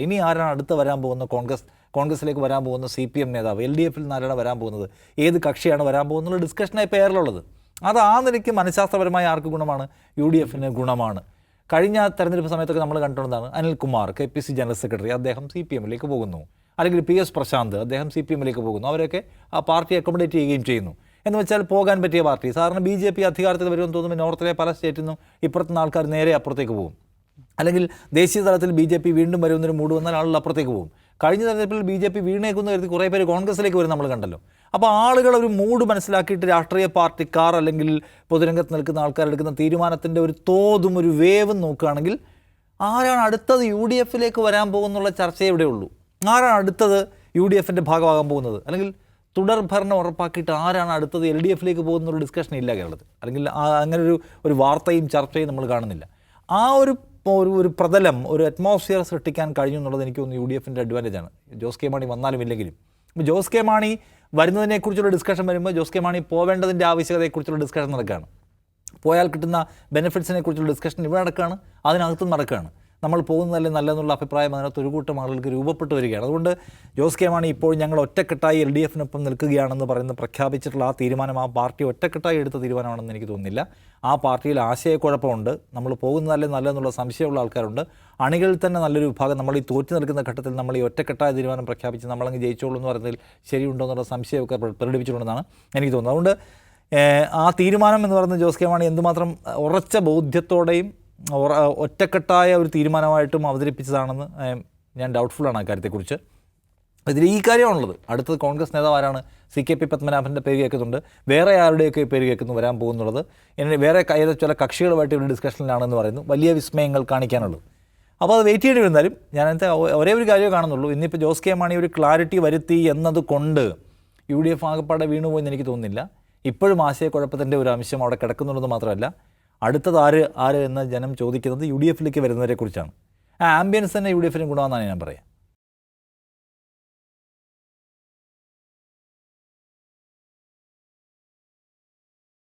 ഇനി ആരാണ് അടുത്ത് വരാൻ പോകുന്ന കോൺഗ്രസ് കോൺഗ്രസിലേക്ക് വരാൻ പോകുന്ന സി പി എം നേതാവ് എൽ ഡി എഫിൽ നിന്ന് ആരാണ് വരാൻ പോകുന്നത്. ഏത് കക്ഷിയാണ് വരാൻ പോകുന്നത് ഡിസ്കഷനായി പേരിലുള്ളത്. അത് ആ നിലയ്ക്ക് മനഃശാസ്ത്രപരമായി ആർക്ക് ഗുണമാണ്? യു ഡി എഫിന് ഗുണമാണ്. കഴിഞ്ഞ തെരഞ്ഞെടുപ്പ് സമയത്തൊക്കെ നമ്മൾ കണ്ടുകൊണ്ടാണ് Anilkumar K P C general secretary അദ്ദേഹം സി പി എമ്മിലേക്ക് പോകുന്നു. അല്ലെങ്കിൽ പി എസ് പ്രശാന്ത് അദ്ദേഹം സി പി എമ്മിലേക്ക് പോകുന്നു. അവരൊക്കെ ആ പാർട്ടി അക്കോമഡേറ്റ് ചെയ്യുകയും ചെയ്യുന്നു. എന്ന് വെച്ചാൽ പോകാൻ പറ്റിയ പാർട്ടി. സാറിന് ബി ജെ പി അധികാരത്തിൽ വരുമെന്ന് തോന്നുമ്പോൾ നോർത്തിലെ പല സ്റ്റേറ്റിൽ നിന്നും ഇപ്പുറത്തുനിന്ന് ആൾക്കാർ നേരെ അപ്പുറത്തേക്ക് പോകും. അല്ലെങ്കിൽ ദേശീയ തലത്തിൽ ബി ജെ പി വീണ്ടും വരുന്നൊരു മൂഡ് വന്നാൽ ആളുകൾ അപ്പുറത്തേക്ക് പോകും. കഴിഞ്ഞ തെരഞ്ഞെടുപ്പിൽ ബി ജെ പി വീണേക്കുന്ന കരുതി കുറേ പേര് കോൺഗ്രസിലേക്ക് വരും നമ്മൾ കണ്ടല്ലോ. അപ്പോൾ ആളുകൾ ഒരു മൂഡ് മനസ്സിലാക്കിയിട്ട് രാഷ്ട്രീയ പാർട്ടിക്കാർ അല്ലെങ്കിൽ പൊതുരംഗത്ത് നിൽക്കുന്ന ആൾക്കാർ എടുക്കുന്ന തീരുമാനത്തിന്റെ ഒരു തോതും ഒരു വേവും നോക്കുകയാണെങ്കിൽ ആരാണ് അടുത്തത് യു ഡി എഫിലേക്ക് വരാൻ പോകുന്നുള്ള ചർച്ചയേ ഇവിടെ ഉള്ളൂ. ആരാണ് അടുത്തത് യു ഡി എഫിന്റെ ഭാഗമാകാൻ പോകുന്നത്? അല്ലെങ്കിൽ തുടർ ഭരണം ഉറപ്പാക്കിയിട്ട് ആരാണ് അടുത്തത് എൽ ഡി എഫിലേക്ക് പോകുന്നൊരു ഡിസ്കഷൻ ഇല്ല കേരളത്തിൽ. അല്ലെങ്കിൽ അങ്ങനെ ഒരു ഒരു വാർത്തയും ചർച്ചയും നമ്മൾ കാണുന്നില്ല. ആ ഒരു ഒരു ഒരു പ്രതലം ഒരു അറ്റ്മോസ്ഫിയർ സൃഷ്ടിക്കാൻ കഴിഞ്ഞു എന്നുള്ളത് എനിക്ക് തോന്നുന്നു യു ഡി എഫിന്റെ അഡ്വാന്റേജ് ആണ്. ജോസ് കെ മാണി വന്നാലും ഇല്ലെങ്കിലും. ഇപ്പോൾ ജോസ് കെ മാണി വരുന്നതിനെക്കുറിച്ചുള്ള ഡിസ്കഷൻ വരുമ്പോൾ ജോസ് കെ മാണി പോവേണ്ടതിന്റെ ആവശ്യകതയെക്കുറിച്ചുള്ള ഡിസ്കഷൻ നടക്കുകയാണ് പോയാൽ കിട്ടുന്ന ബെനിഫിറ്റ്സിനെ കുറിച്ചുള്ള ഡിസ്കഷൻ ഇവിടെ നടക്കുകയാണ് അതിനകത്തും നടക്കുകയാണ് നമ്മൾ പോകുന്നതല്ലേ നല്ലതെന്നുള്ള അഭിപ്രായം അതിനകത്ത് ഒരു കൂട്ടം ആളുകൾക്ക് രൂപപ്പെട്ടു വരികയാണ്. അതുകൊണ്ട് ജോസ് കെ മാണി ഇപ്പോൾ ഞങ്ങൾ ഒറ്റക്കെട്ടായി എൽ ഡി എഫിനൊപ്പം നിൽക്കുകയാണെന്ന് പറയുന്ന പ്രഖ്യാപിച്ചിട്ടുള്ള ആ തീരുമാനം ആ പാർട്ടി ഒറ്റക്കെട്ടായി എടുത്ത തീരുമാനമാണെന്ന് എനിക്ക് തോന്നുന്നില്ല. ആ പാർട്ടിയിൽ ആശയക്കുഴപ്പമുണ്ട്. നമ്മൾ പോകുന്നതല്ലേ നല്ലതെന്നുള്ള സംശയമുള്ള ആൾക്കാരുണ്ട്. അണികളിൽ തന്നെ നല്ലൊരു വിഭാഗം നമ്മൾ ഈ തോറ്റു നിൽക്കുന്ന ഘട്ടത്തിൽ നമ്മൾ ഈ ഒറ്റക്കെട്ടായ തീരുമാനം പ്രഖ്യാപിച്ച് നമ്മളങ്ങ് ജയിച്ചോളൂ എന്ന് പറയുന്നതിൽ ശരിയുണ്ടോ എന്നുള്ള സംശയമൊക്കെ പ്ര- പ്രകടിപ്പിച്ചിട്ടുണ്ടെന്നാണ് എനിക്ക് തോന്നുന്നത്. അതുകൊണ്ട് ആ തീരുമാനം എന്ന് പറയുന്നത് ജോസ് കെ മാണി എന്തുമാത്രം ഉറച്ച ബോധ്യത്തോടെയും ഒറ്റക്കെട്ടായ ഒരു തീരുമാനമായിട്ടും അവതരിപ്പിച്ചതാണെന്ന് ഞാൻ ഡൗട്ട്ഫുള്ളാണ് ആ കാര്യത്തെക്കുറിച്ച് ഇതിൽ ഈ കാര്യമാണുള്ളത്. അടുത്തത് കോൺഗ്രസ് നേതാവ് ആരാണ് സി കെ പി പത്മനാഭന്റെ പേര് കേൾക്കുന്നുണ്ട്. വേറെ ആരുടെയൊക്കെ പേര് കേൾക്കുന്നു വരാൻ പോകുന്നുള്ളത്? ഇനി വേറെ ഏതോ ചില കക്ഷികളുമായിട്ട് ഇവിടെ ഡിസ്കഷനിലാണെന്ന് പറയുന്നു. വലിയ വിസ്മയങ്ങൾ കാണിക്കാനുള്ളത്. അപ്പോൾ അത് വെയിറ്റ് ചെയ്യേണ്ടി വരുന്നാലും ഞാൻ അതിനകത്ത് ഒരേ ഒരു കാര്യമേ കാണുന്നുള്ളൂ. ഇന്നിപ്പോൾ ജോസ് കെ മാണി ഒരു ക്ലാരിറ്റി വരുത്തി എന്നതുകൊണ്ട് യു ഡി എഫ് ആകപ്പാടെ വീണുപോയെന്ന് എനിക്ക് തോന്നുന്നില്ല. ഇപ്പോഴും ആശയക്കുഴപ്പത്തിന്റെ ഒരു അംശം അവിടെ കിടക്കുന്നുള്ളത് മാത്രമല്ല അടുത്തത് ആര് ആര് എന്ന് ജനം ചോദിക്കുന്നത് യു ഡി എഫിലേക്ക് വരുന്നവരെ കുറിച്ചാണ് ആ ആംബിയൻസ് തന്നെ യു ഡി എഫിന് ഗുണമെന്നാണ് ഞാൻ പറയാം